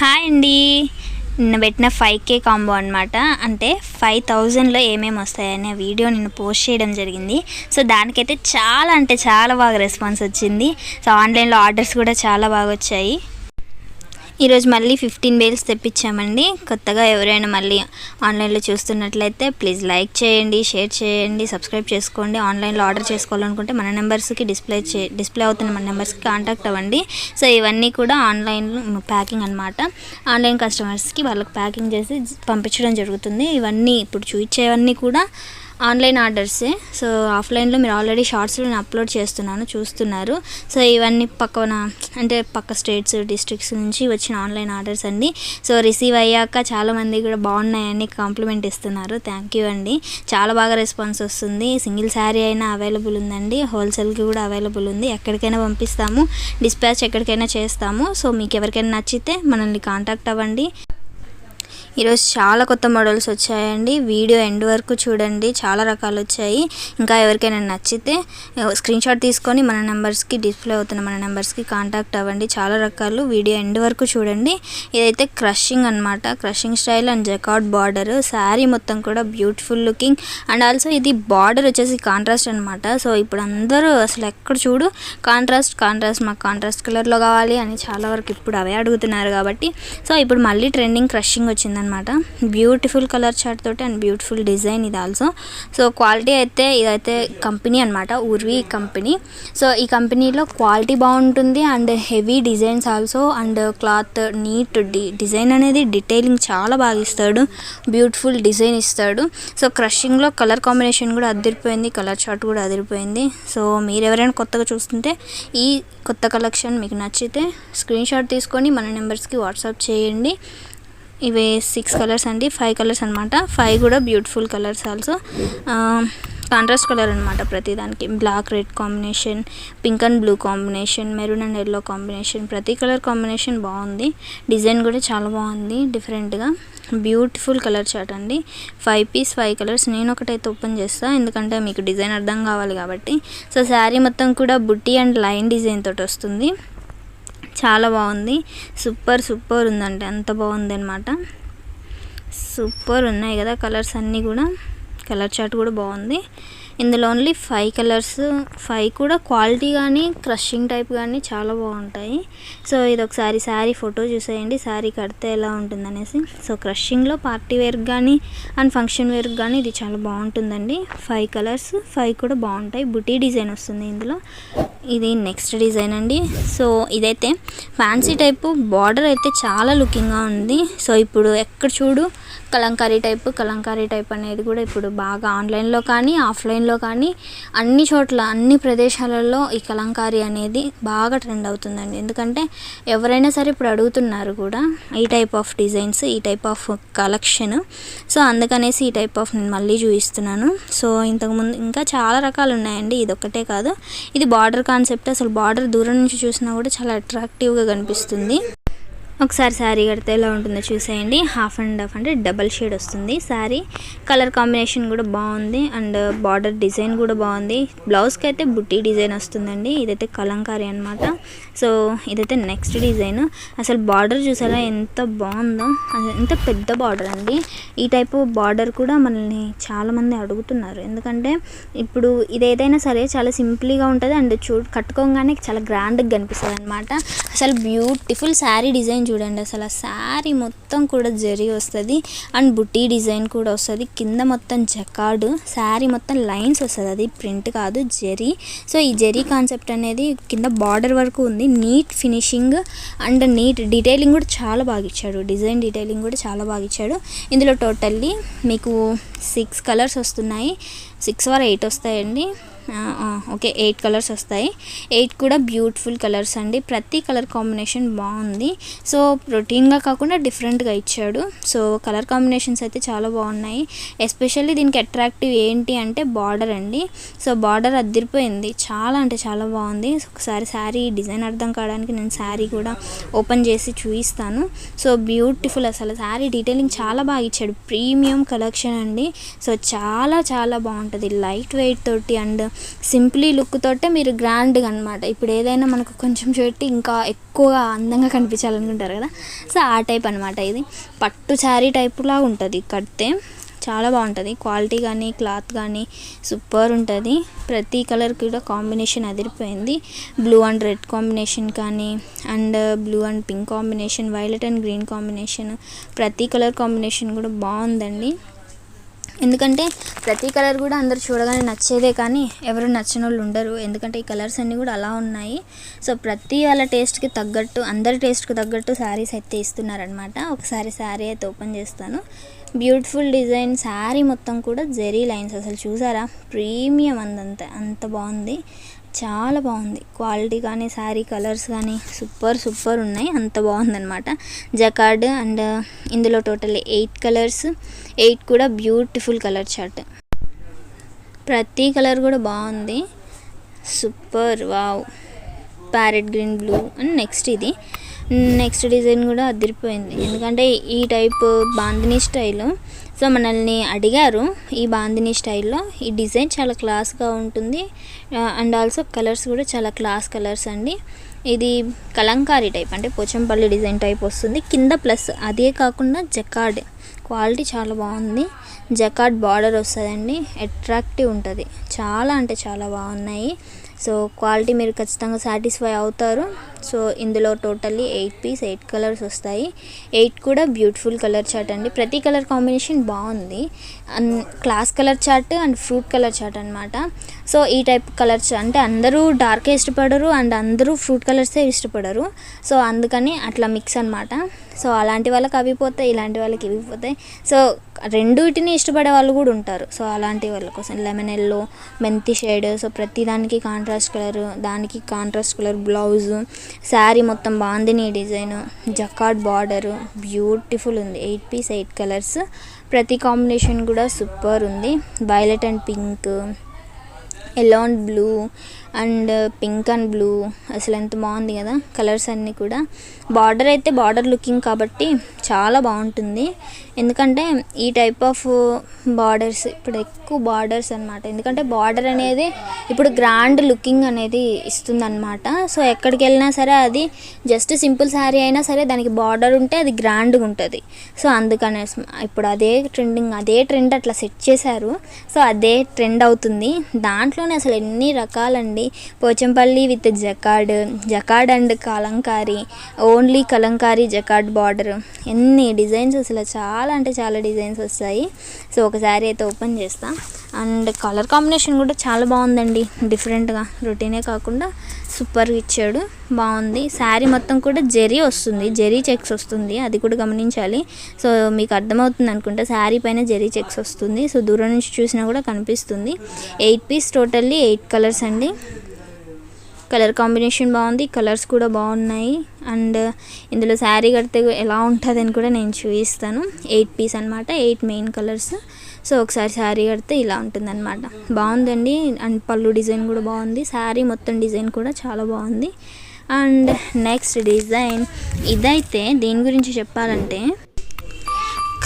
Hi అండి. నిన్న పెట్టిన ఫైవ్ కే కాంబో అనమాట అంటే ఫైవ్ థౌజండ్లో ఏమేమి వస్తాయనే వీడియో నేను పోస్ట్ చేయడం జరిగింది. సో దానికైతే చాలా అంటే చాలా బాగా రెస్పాన్స్ వచ్చింది. సో ఆన్లైన్లో ఆర్డర్స్ కూడా చాలా బాగా వచ్చాయి. ఈరోజు మళ్ళీ ఫిఫ్టీన్ బేల్స్ తెప్పించామండి. కొత్తగా ఎవరైనా మళ్ళీ ఆన్లైన్లో చూస్తున్నట్లయితే ప్లీజ్ లైక్ చేయండి షేర్ చేయండి సబ్స్క్రైబ్ చేసుకోండి. ఆన్లైన్లో ఆర్డర్ చేసుకోవాలనుకుంటే మన నెంబర్స్కి డిస్ప్లే చే డిస్ప్లే అవుతున్న మన నెంబర్స్కి కాంటాక్ట్ అవ్వండి. సో ఇవన్నీ కూడా ఆన్లైన్ ప్యాకింగ్ అనమాట ఆన్లైన్ కస్టమర్స్కి వాళ్ళకి ప్యాకింగ్ చేసి పంపించడం జరుగుతుంది. ఇవన్నీ ఇప్పుడు చూపించేవన్నీ కూడా ఆన్లైన్ ఆర్డర్సే. సో ఆఫ్లైన్లో మీరు ఆల్రెడీ షార్ట్స్లో నేను అప్లోడ్ చేస్తున్నాను చూస్తున్నారు. సో ఇవన్నీ పక్కన అంటే పక్క స్టేట్స్ డిస్ట్రిక్ట్స్ నుంచి వచ్చిన ఆన్లైన్ ఆర్డర్స్ అండి. సో రిసీవ్ అయ్యాక చాలామంది కూడా బాగున్నాయని కాంప్లిమెంట్ ఇస్తున్నారు. థ్యాంక్ యూ అండి. చాలా బాగా రెస్పాన్స్ వస్తుంది. సింగిల్ శారీ అయినా అవైలబుల్ ఉందండి. హోల్సేల్కి కూడా అవైలబుల్ ఉంది. ఎక్కడికైనా పంపిస్తాము. డిస్పాచ్ ఎక్కడికైనా చేస్తాము. సో మీకు ఎవరికైనా నచ్చితే మనల్ని కాంటాక్ట్ అవ్వండి. ఈరోజు చాలా కొత్త మోడల్స్ వచ్చాయండి. వీడియో ఎండ్ వరకు చూడండి. చాలా రకాలు వచ్చాయి. ఇంకా ఎవరికైనా నచ్చితే స్క్రీన్ షాట్ తీసుకొని మన నెంబర్స్కి డిస్ప్లే అవుతున్న మన నెంబర్స్కి కాంటాక్ట్ అవ్వండి. చాలా రకాలు. వీడియో ఎండ్ వరకు చూడండి. ఇదైతే క్రషింగ్ అనమాట crushing style and jacquard border. Sari మొత్తం కూడా బ్యూటిఫుల్ లుకింగ్. అండ్ ఆల్సో ఇది బార్డర్ వచ్చేసి కాంట్రాస్ట్ అనమాట సో ఇప్పుడు అందరూ అసలు ఎక్కడ చూడు కాంట్రాస్ట్ కాంట్రాస్ట్ మాకు కాంట్రాస్ట్ కలర్లో కావాలి అని చాలా వరకు ఇప్పుడు అవే అడుగుతున్నారు కాబట్టి. సో ఇప్పుడు మళ్ళీ ట్రెండింగ్ క్రషింగ్ వచ్చిందనమాట బ్యూటిఫుల్ కలర్ చార్ట్ తోటి అండ్ బ్యూటిఫుల్ డిజైన్ ఇది ఆల్సో సో క్వాలిటీ అయితే ఇదైతే కంపెనీ అనమాట ఉర్వి కంపెనీ సో ఈ కంపెనీలో క్వాలిటీ బాగుంటుంది and heavy designs also and cloth neat D design అనేది డీటెయిలింగ్ చాలా బాగా ఇస్తాడు. బ్యూటిఫుల్ డిజైన్ ఇస్తాడు. సో క్రషింగ్లో కలర్ కాంబినేషన్ కూడా అదిరిపోయింది కలర్ చార్ట్ కూడా అదిరిపోయింది. సో మీరు ఎవరైనా కొత్తగా చూస్తుంటే ఈ కొత్త కలెక్షన్ మీకు నచ్చితే స్క్రీన్ షాట్ తీసుకొని మన నెంబర్స్కి వాట్సాప్ చేయండి. ఇవి సిక్స్ కలర్స్ అండి ఫైవ్ కలర్స్ అనమాట ఫైవ్ కూడా beautiful colours also. Contrast colour అనమాట ప్రతిదానికి. Black red combination pink and blue combination maroon and yellow combination ప్రతి కలర్ కాంబినేషన్ బాగుంది. డిజైన్ కూడా చాలా బాగుంది డిఫరెంట్గా బ్యూటిఫుల్ కలర్ చార్ట్ అండి. ఫైవ్ పీస్ ఫైవ్ కలర్స్ నేను ఒకటైతే ఓపెన్ చేస్తాను ఎందుకంటే మీకు డిజైన్ అర్థం కావాలి కాబట్టి. సో శారీ మొత్తం కూడా బుట్టి అండ్ లైన్ డిజైన్ తోటి వస్తుంది. చాలా బాగుంది. సూపర్ సూపర్ ఉందంటే అంత బాగుంది అనమాట సూపర్ ఉన్నాయి కదా కలర్స్ అన్నీ కూడా. కలర్ చాట్ కూడా బాగుంది. ఇందులో ఓన్లీ ఫైవ్ కలర్స్ ఫైవ్ కూడా క్వాలిటీ కానీ క్రషింగ్ టైప్ కానీ చాలా బాగుంటాయి. సో ఇది ఒకసారి శారీ ఫోటో చూసేయండి. శారీ కడితే ఎలా ఉంటుందనేసి. సో క్రషింగ్లో పార్టీ వేర్కి కానీ అండ్ ఫంక్షన్ వేర్కి కానీ ఇది చాలా బాగుంటుందండి. ఫైవ్ కలర్స్ ఫైవ్ కూడా బాగుంటాయి. బుటీ డిజైన్ వస్తుంది ఇందులో. ఇది నెక్స్ట్ డిజైన్ అండి. సో ఇదైతే ఫ్యాన్సీ టైపు బార్డర్ అయితే చాలా లుకింగ్గా ఉంది. సో ఇప్పుడు ఎక్కడ చూడు కలంకారీ టైప్ కలంకారీ టైప్ అనేది కూడా ఇప్పుడు బాగా ఆన్లైన్లో కానీ ఆఫ్లైన్లో కానీ అన్ని చోట్ల అన్ని ప్రదేశాలలో ఈ కలంకారీ అనేది బాగా ట్రెండ్ అవుతుందండి. ఎందుకంటే ఎవరైనా సరే ఇప్పుడు అడుగుతున్నారు కూడా ఈ టైప్ ఆఫ్ డిజైన్స్ ఈ టైప్ ఆఫ్ కలెక్షన్. సో అందుకనేసి ఈ టైప్ ఆఫ్ నేను మళ్ళీ చూపిస్తున్నాను. సో ఇంతకుముందు ఇంకా చాలా రకాలు ఉన్నాయండి. ఇది ఒక్కటే కాదు. ఇది బార్డర్ కాన్సెప్ట్. అసలు బార్డర్ దూరం నుంచి చూసినా కూడా చాలా అట్రాక్టివ్గా కనిపిస్తుంది. ఒకసారి శారీ కడితే ఎలా ఉంటుందో చూసేయండి. హాఫ్ అండ్ హాఫ్ అంటే డబల్ షేడ్ వస్తుంది శారీ. కలర్ కాంబినేషన్ కూడా బాగుంది అండ్ బార్డర్ డిజైన్ కూడా బాగుంది. బ్లౌజ్కి అయితే బుట్టి డిజైన్ వస్తుందండి. ఇదైతే కలంకారీ అనమాట సో ఇదైతే నెక్స్ట్ డిజైన్. అసలు బార్డర్ చూసారా ఎంత బాగుందో. ఎంత పెద్ద బార్డర్ అండి. ఈ టైపు బార్డర్ కూడా మనల్ని చాలామంది అడుగుతున్నారు. ఎందుకంటే ఇప్పుడు ఇదేదైనా సరే చాలా సింపుల్గా ఉంటుంది అండ్ చూ కట్టుకోగానే చాలా గ్రాండ్గా కనిపిస్తుంది అనమాట అసలు బ్యూటిఫుల్ శారీ డిజైన్ చూడండి అసలు ఆ శారీ మొత్తం కూడా జరి వస్తుంది. అండ్ బుట్టి డిజైన్ కూడా వస్తుంది. కింద మొత్తం జకాడు. శారీ మొత్తం లైన్స్ వస్తుంది. అది ప్రింట్ కాదు జరీ. సో ఈ జరీ కాన్సెప్ట్ అనేది కింద బార్డర్ వరకు ఉంది. Neat finishing and neat detailing కూడా చాలా బాగా ఇచ్చాడు. డిజైన్ డీటెయిలింగ్ కూడా చాలా బాగా ఇచ్చాడు. ఇందులో టోటల్లీ మీకు సిక్స్ కలర్స్ వస్తున్నాయి. సిక్స్ ఆర్ ఎయిట్ వస్తాయండి. ఓకే ఎయిట్ కలర్స్ వస్తాయి. ఎయిట్ కూడా బ్యూటిఫుల్ కలర్స్ అండి. ప్రతి కలర్ కాంబినేషన్ బాగుంది. సో రొటీన్గా కాకుండా డిఫరెంట్గా ఇచ్చాడు. సో కలర్ కాంబినేషన్స్ అయితే చాలా బాగున్నాయి. ఎస్పెషల్లీ దీనికి అట్రాక్టివ్ ఏంటి అంటే బార్డర్ అండి. సో బార్డర్ అద్దరిపోయింది. చాలా అంటే చాలా బాగుంది. ఒకసారి శారీ డిజైన్ అర్థం కావడానికి నేను శారీ కూడా ఓపెన్ చేసి చూపిస్తాను. సో బ్యూటిఫుల్ అసలు. శారీ డీటెయిలింగ్ చాలా బాగా ఇచ్చాడు. ప్రీమియం కలెక్షన్ అండి. సో చాలా చాలా బాగుంటుంది బాగుంటుంది. లైట్ వెయిట్ తోటి అండ్ సింప్లీ లుక్ తోటే మీరు గ్రాండ్గా అనమాట ఇప్పుడు ఏదైనా మనకు కొంచెం పెట్టి ఇంకా ఎక్కువగా అందంగా కనిపించాలనుకుంటారు కదా. సో ఆ టైప్ అనమాట ఇది. పట్టు శారీ టైపులా ఉంటుంది. కడితే చాలా బాగుంటుంది. క్వాలిటీ కానీ క్లాత్ కానీ సూపర్ ఉంటుంది. ప్రతి కలర్ కూడా కాంబినేషన్ అదిరిపోయింది. బ్లూ అండ్ రెడ్ కాంబినేషన్ కానీ and blue and pink combination violet and green combination ప్రతి కలర్ కాంబినేషన్ కూడా బాగుందండి. ఎందుకంటే ప్రతి కలర్ కూడా అందరు చూడగానే నచ్చేదే కానీ ఎవరు నచ్చిన వాళ్ళు ఉండరు. ఎందుకంటే ఈ కలర్స్ అన్నీ కూడా అలా ఉన్నాయి. సో ప్రతి వాళ్ళ టేస్ట్కి తగ్గట్టు అందరి టేస్ట్కి తగ్గట్టు శారీస్ అయితే ఇస్తున్నారనమాట ఒకసారి శారీ అయితే ఓపెన్ చేస్తాను. బ్యూటిఫుల్ డిజైన్ శారీ మొత్తం కూడా జెరీ లైన్స్. అసలు చూసారా? ప్రీమియం అందంత అంత బాగుంది. చాలా బాగుంది. క్వాలిటీ కానీ శారీ కలర్స్ కానీ సూపర్ సూపర్ ఉన్నాయి. అంత బాగుందనమాట జకార్డ్ అండ్ ఇందులో టోటల్ ఎయిట్ కలర్స్ ఎయిట్ కూడా బ్యూటిఫుల్ కలర్ చార్ట్ ప్రతి కలర్ కూడా బాగుంది. Super wow. Parrot green blue and next ఇది నెక్స్ట్ డిజైన్ కూడా అదిరిపోయింది. ఎందుకంటే ఈ టైప్ బాందిని స్టైల్. సో మనల్ని అడిగారు ఈ బాందిని స్టైల్లో. ఈ డిజైన్ చాలా క్లాస్గా ఉంటుంది. అండ్ ఆల్సో కలర్స్ కూడా చాలా క్లాస్ కలర్స్ అండి. ఇది కలంకారీ టైప్ అంటే పోచంపల్లి డిజైన్ టైప్ వస్తుంది. కింద ప్లస్. అదే కాకుండా జకార్డ్. క్వాలిటీ చాలా బాగుంది. జకార్డ్ బార్డర్ వస్తుందండి. అట్రాక్టివ్ ఉంటుంది. చాలా అంటే చాలా బాగున్నాయి. సో క్వాలిటీ మీరు ఖచ్చితంగా సాటిస్ఫై అవుతారు. సో ఇందులో totally eight piece eight colours వస్తాయి. ఎయిట్ కూడా బ్యూటిఫుల్ కలర్ చార్ట్ అండి. ప్రతి కలర్ కాంబినేషన్ బాగుంది. And class colour chart and fruit colour chart అనమాట సో ఈ టైప్ కలర్స్ అంటే అందరూ డార్కే ఇష్టపడరు అండ్ అందరూ ఫ్రూట్ కలర్సే ఇష్టపడరు. సో అందుకని అట్లా మిక్స్ అనమాట సో అలాంటి వాళ్ళకి అవి పోతాయి ఇలాంటి వాళ్ళకి ఇవి పోతాయి. సో రెండుటిని ఇష్టపడే వాళ్ళు కూడా ఉంటారు. సో అలాంటి వాళ్ళ కోసం లెమన్ ఎల్లో మెంతి షేడ్ సో ప్రతి దానికి కాంట్రాస్ట్ కలర్ దానికి కాంట్రాస్ట్ కలర్ బ్లౌజ్ శారీ మొత్తం bandhani design jacquard border beautiful ఉంది. Eight piece eight colours. ప్రతి కాంబినేషన్ కూడా సూపర్ ఉంది. Violet and pink yellow and blue and pink and blue. అసలు ఎంత బాగుంది కదా కలర్స్ అన్నీ కూడా. బార్డర్ అయితే బార్డర్ లుకింగ్ కాబట్టి చాలా బాగుంటుంది. ఎందుకంటే ఈ టైప్ ఆఫ్ బార్డర్స్ ఇప్పుడు ఎక్కువ బార్డర్స్ అనమాట ఎందుకంటే బార్డర్ అనేది ఇప్పుడు గ్రాండ్ లుకింగ్ అనేది ఇస్తుందన్నమాట. సో ఎక్కడికి వెళ్ళినా సరే అది జస్ట్ సింపుల్ శారీ అయినా సరే దానికి బార్డర్ ఉంటే అది గ్రాండ్గా ఉంటుంది. సో అందుకనే ఇప్పుడు అదే ట్రెండింగ్ అదే ట్రెండ్ అట్లా సెట్ చేశారు. సో అదే ట్రెండ్ అవుతుంది. దాంట్లోనే అసలు ఎన్ని రకాలండి? Pochampally with jacquard jacquard and kalamkari only kalamkari jacquard border ఎన్ని డిజైన్స్ అసలు చాలా అంటే చాలా డిజైన్స్ వస్తాయి. సో ఒకసారి అయితే ఓపెన్ చేస్తా. అండ్ కలర్ కాంబినేషన్ కూడా చాలా బాగుందండి. డిఫరెంట్గా. రొటీనే కాకుండా సూపర్గా ఇచ్చాడు. బాగుంది. శారీ మొత్తం కూడా జెరీ వస్తుంది. జెరీ చెక్స్ వస్తుంది. అది కూడా గమనించాలి. సో మీకు అర్థమవుతుంది అనుకుంటా శారీ పైన జెరీ చెక్స్ వస్తుంది. సో దూరం నుంచి చూసినా కూడా కనిపిస్తుంది. Eight piece totally eight colours అండి. కలర్ కాంబినేషన్ బాగుంది కలర్స్ కూడా బాగున్నాయి. అండ్ ఇందులో శారీ కడితే ఎలా ఉంటుందని కూడా నేను చూపిస్తాను. ఎయిట్ పీస్ అనమాట ఎయిట్ మెయిన్ కలర్స్. సో ఒకసారి శారీ కడితే ఇలా ఉంటుందన్నమాట. బాగుందండి. అండ్ పళ్ళు డిజైన్ కూడా బాగుంది. శారీ మొత్తం డిజైన్ కూడా చాలా బాగుంది. And next design. ఇదైతే దీని గురించి చెప్పాలంటే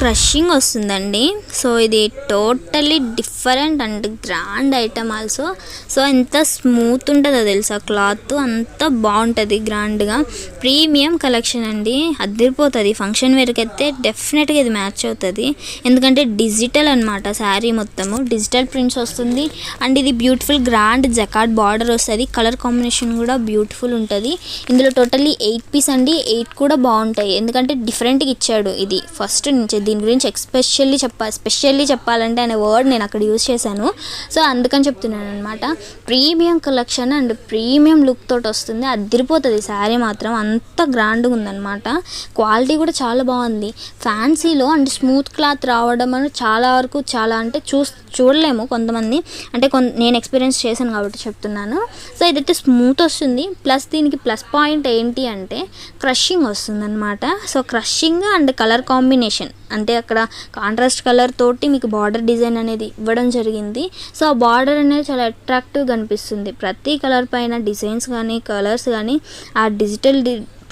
క్రషింగ్ వస్తుందండి. సో ఇది totally different and grand item also so ఎంత స్మూత్ ఉంటుందో తెలుసా? క్లాత్ అంత బాగుంటుంది గ్రాండ్గా ప్రీమియం కలెక్షన్ అండి. అదిరిపోతుంది. ఫంక్షన్ వేరకైతే డెఫినెట్గా ఇది మ్యాచ్ అవుతుంది. ఎందుకంటే డిజిటల్ అనమాట శారీ మొత్తము. డిజిటల్ ప్రింట్స్ వస్తుంది. అండ్ ఇది బ్యూటిఫుల్ గ్రాండ్ జకాట్ బార్డర్ వస్తుంది. కలర్ కాంబినేషన్ కూడా బ్యూటిఫుల్ ఉంటుంది. ఇందులో టోటల్లీ ఎయిట్ పీస్ అండి. ఎయిట్ కూడా బాగుంటాయి. ఎందుకంటే డిఫరెంట్గా ఇచ్చాడు ఇది. ఫస్ట్ నుంచి దీని గురించి ఎక్స్పెషల్లీ చెప్ప స్పెషల్లీ చెప్పాలంటే అనే వర్డ్ నేను అక్కడ యూజ్ చేశాను. సో అందుకని చెప్తున్నాను అనమాట premium collection and premium look తోటి వస్తుంది. అదిరిపోతుంది. శారీ మాత్రం అంత గ్రాండ్గా ఉందన్నమాట. క్వాలిటీ కూడా చాలా బాగుంది. ఫ్యాన్సీలో అండ్ స్మూత్ క్లాత్ రావడం అని చాలా వరకు చాలా అంటే చూ చూడలేము కొంతమంది. అంటే కొన్ నేను ఎక్స్పీరియన్స్ చేశాను కాబట్టి చెప్తున్నాను. సో ఇదైతే స్మూత్ వస్తుంది. ప్లస్ దీనికి ప్లస్ పాయింట్ ఏంటి అంటే క్రషింగ్ వస్తుంది అనమాట so crushing and colour combination అంటే అక్కడ కాంట్రాస్ట్ కలర్ తోటి మీకు బార్డర్ డిజైన్ అనేది ఇవ్వడం జరిగింది. సో ఆ బార్డర్ అనేది చాలా అట్రాక్టివ్గా అనిపిస్తుంది. ప్రతి కలర్ పైన డిజైన్స్ కానీ కలర్స్ కానీ ఆ డిజిటల్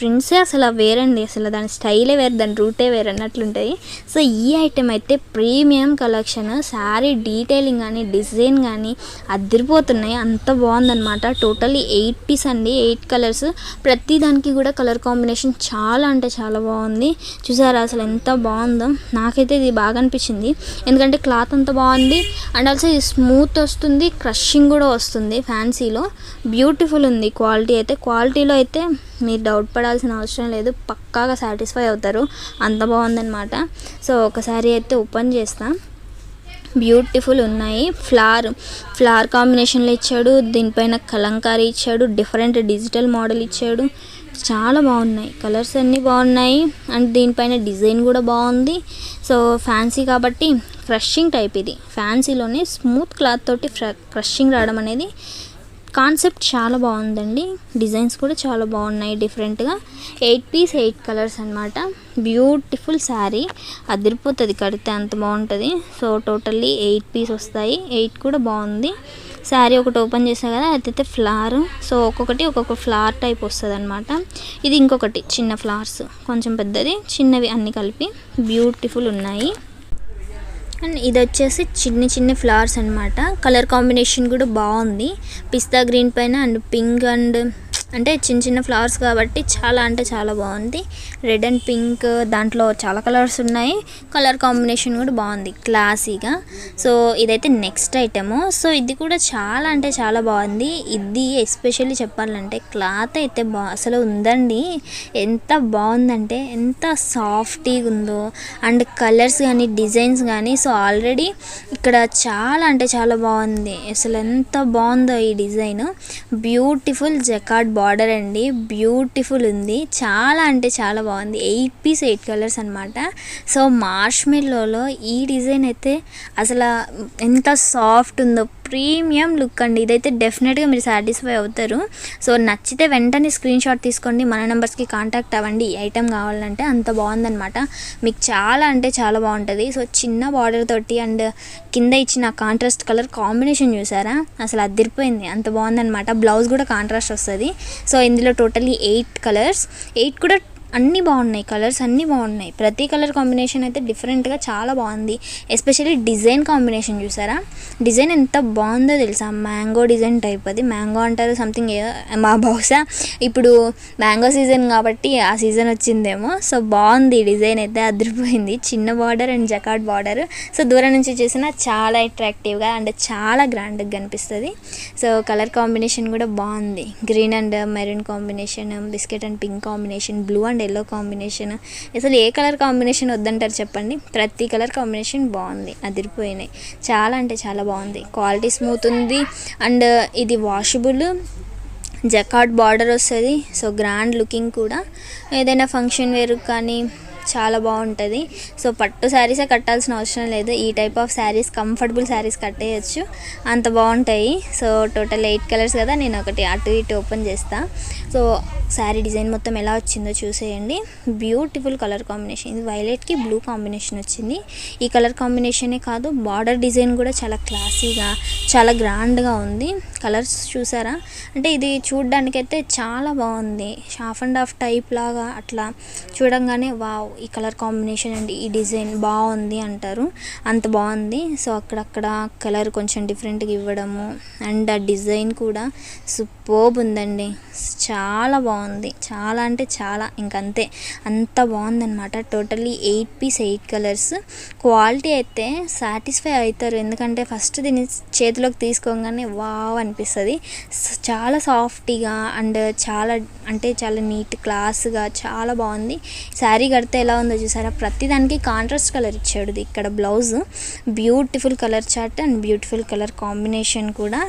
ప్రింట్సే అసలు వేరండి. అసలు దాని స్టైలే వేరు దాని రూటే వేరు అన్నట్లుంటాయి. సో ఈ ఐటెం అయితే ప్రీమియం కలెక్షన్. శారీ డీటెయిలింగ్ కానీ డిజైన్ కానీ అదిరిపోతున్నాయి. అంత బాగుందన్నమాట. టోటల్లీ ఎయిట్ పీస్ అండి ఎయిట్ కలర్స్. ప్రతి దానికి కూడా కలర్ కాంబినేషన్ చాలా అంటే చాలా బాగుంది. చూసారా అసలు ఎంత బాగుందో. నాకైతే ఇది బాగా అనిపించింది. ఎందుకంటే క్లాత్ అంత బాగుంది. అండ్ ఆల్సో ఇది స్మూత్ వస్తుంది క్రషింగ్ కూడా వస్తుంది ఫ్యాన్సీలో. బ్యూటిఫుల్ ఉంది క్వాలిటీ అయితే. క్వాలిటీలో అయితే మీరు డౌట్ పడాల్సిన అవసరం లేదు. పక్కాగా సాటిస్ఫై అవుతారు. అంత బాగుందనమాట సో ఒకసారి అయితే ఓపెన్ చేస్తాం. బ్యూటిఫుల్ ఉన్నాయి. ఫ్లవర్ ఫ్లవర్ కాంబినేషన్లో ఇచ్చాడు. దీనిపైన కలంకారీ ఇచ్చాడు. డిఫరెంట్ డిజిటల్ మోడల్ ఇచ్చాడు. చాలా బాగున్నాయి. కలర్స్ అన్నీ బాగున్నాయి. అండ్ దీనిపైన డిజైన్ కూడా బాగుంది. సో ఫ్యాన్సీ కాబట్టి క్రషింగ్ టైప్ ఇది. ఫ్యాన్సీలోనే స్మూత్ క్లాత్ తోటి క్రషింగ్ రావడం అనేది కాన్సెప్ట్ చాలా బాగుందండి. డిజైన్స్ కూడా చాలా బాగున్నాయి డిఫరెంట్గా. ఎయిట్ పీస్ ఎయిట్ కలర్స్ అనమాట బ్యూటిఫుల్ శారీ. అదిరిపోతుంది కడితే అంత బాగుంటుంది. సో టోటల్లీ ఎయిట్ పీస్ వస్తాయి. ఎయిట్ కూడా బాగుంది. శారీ ఒకటి ఓపెన్ చేసాం కదా అదైతే ఫ్లవర్. సో ఒక్కొక్కటి ఒక్కొక్క ఫ్లవర్ టైప్ వస్తుంది అనమాట ఇది ఇంకొకటి చిన్న ఫ్లవర్స్. కొంచెం పెద్దది చిన్నవి అన్నీ కలిపి. బ్యూటిఫుల్ ఉన్నాయి. అండ్ ఇది వచ్చేసి చిన్ని చిన్ని ఫ్లవర్స్ అనమాట కలర్ కాంబినేషన్ కూడా బాగుంది. పిస్తా గ్రీన్ పైన అండ్ పింక్ అండ్ అంటే చిన్న చిన్న ఫ్లవర్స్ కాబట్టి చాలా అంటే చాలా బాగుంది. రెడ్ అండ్ పింక్ దాంట్లో చాలా కలర్స్ ఉన్నాయి. కలర్ కాంబినేషన్ కూడా బాగుంది క్లాసీగా సో ఇదైతే నెక్స్ట్ ఐటము సో ఇది కూడా చాలా అంటే చాలా బాగుంది. ఇది ఎస్పెషల్లీ చెప్పాలంటే క్లాత్ అయితే బా అసలు ఉందండి. ఎంత బాగుందంటే ఎంత సాఫ్టీగా ఉందో. అండ్ కలర్స్ కానీ డిజైన్స్ కానీ సో ఆల్రెడీ ఇక్కడ చాలా అంటే చాలా బాగుంది. అసలు ఎంత బాగుందో ఈ డిజైన్ బ్యూటిఫుల్ జకాడ్ బార్డర్ అండి. బ్యూటిఫుల్ ఉంది. చాలా అంటే చాలా బాగుంది. ఎయిట్ పీస్ ఎయిట్ కలర్స్ అనమాట సో మార్ష్మెల్లోలో ఈ డిజైన్ అయితే అసలు ఎంత సాఫ్ట్ ఉందో ప్రీమియం లుక్ అండి. ఇదైతే డెఫినెట్గా మీరు సాటిస్ఫై అవుతారు. సో నచ్చితే వెంటనే స్క్రీన్ షాట్ తీసుకోండి. మన నెంబర్స్కి కాంటాక్ట్ అవ్వండి. ఈ ఐటెం కావాలంటే అంత బాగుందనమాట మీకు చాలా అంటే చాలా బాగుంటుంది. సో చిన్న బార్డర్ తోటి అండ్ కింద ఇచ్చిన కాంట్రాస్ట్ కలర్ కాంబినేషన్ చూసారా? అసలు అదిరిపోయింది. అంత బాగుందనమాట బ్లౌజ్ కూడా కాంట్రాస్ట్ వస్తుంది. సో ఇందులో టోటలీ ఎయిట్ కలర్స్. ఎయిట్ కూడా అన్నీ బాగున్నాయి కలర్స్ అన్నీ బాగున్నాయి. ప్రతి కలర్ కాంబినేషన్ అయితే డిఫరెంట్గా చాలా బాగుంది. ఎస్పెషల్లీ డిజైన్ కాంబినేషన్ చూసారా? డిజైన్ ఎంత బాగుందో తెలుసా? మ్యాంగో డిజైన్ టైప్ అది. మ్యాంగో అంటారు సంథింగ్ మా బహుశా ఇప్పుడు మ్యాంగో సీజన్ కాబట్టి ఆ సీజన్ వచ్చిందేమో. సో బాగుంది డిజైన్ అయితే అదిరిపోయింది. చిన్న border and jacquard border so దూరం నుంచి చూసినా చాలా అట్రాక్టివ్గా అండ్ చాలా గ్రాండ్గా కనిపిస్తుంది. సో కలర్ కాంబినేషన్ కూడా బాగుంది. Green and maroon combination biscuit and pink combination blue and yellow combination అసలు ఏ కలర్ కాంబినేషన్ వద్దంటారు చెప్పండి? ప్రతి కలర్ కాంబినేషన్ బాగుంది అదిరిపోయినాయి. చాలా అంటే చాలా బాగుంది. క్వాలిటీ స్మూత్ ఉంది. అండ్ ఇది వాషబుల్ జకాట్ బార్డర్ వస్తుంది. సో గ్రాండ్ లుకింగ్ కూడా. ఏదైనా ఫంక్షన్ వేరు కానీ చాలా బాగుంటుంది. సో పట్టు శారీసే కట్టాల్సిన అవసరం లేదు. ఈ type of saris comfortable saris కట్టేయచ్చు. అంత బాగుంటాయి. సో టోటల్ ఎయిట్ కలర్స్ కదా నేను ఒకటి అటు ఇటు ఓపెన్ చేస్తా. సో శారీ డిజైన్ మొత్తం ఎలా వచ్చిందో చూసేయండి. Beautiful colour combination. ఇది వైలెట్కి బ్లూ కాంబినేషన్ వచ్చింది. ఈ కలర్ కాంబినేషనే కాదు బార్డర్ డిజైన్ కూడా చాలా క్లాసీగా చాలా గ్రాండ్గా ఉంది. కలర్స్ చూసారా? అంటే ఇది చూడడానికైతే చాలా బాగుంది. హాఫ్ అండ్ హాఫ్ టైప్ లాగా అట్లా చూడంగానే వావ్ ఈ కలర్ కాంబినేషన్ అండి ఈ డిజైన్ బాగుంది అంటారు. అంత బాగుంది. సో అక్కడక్కడ కలర్ కొంచెం డిఫరెంట్గా ఇవ్వడము అండ్ ఆ డిజైన్ కూడా సూపర్బ్ ఉందండి. చాలా బాగుంది. చాలా అంటే చాలా. ఇంకంతే అంత. బాగుందనమాట totally eight piece eight colours. Quality అయితే సాటిస్ఫై అవుతారు. ఎందుకంటే ఫస్ట్ దీన్ని చేతిలోకి తీసుకోగానే వావ్ అనిపిస్తుంది. చాలా సాఫ్టీగా అండ్ చాలా అంటే చాలా నీట్ క్లాస్గా చాలా బాగుంది. శారీ కడితే ఎలా ఉందో చూసారా? ప్రతిదానికి కాంట్రాస్ట్ కలర్ ఇచ్చాడు ఇక్కడ blouse beautiful colour chart and beautiful colour combination కూడా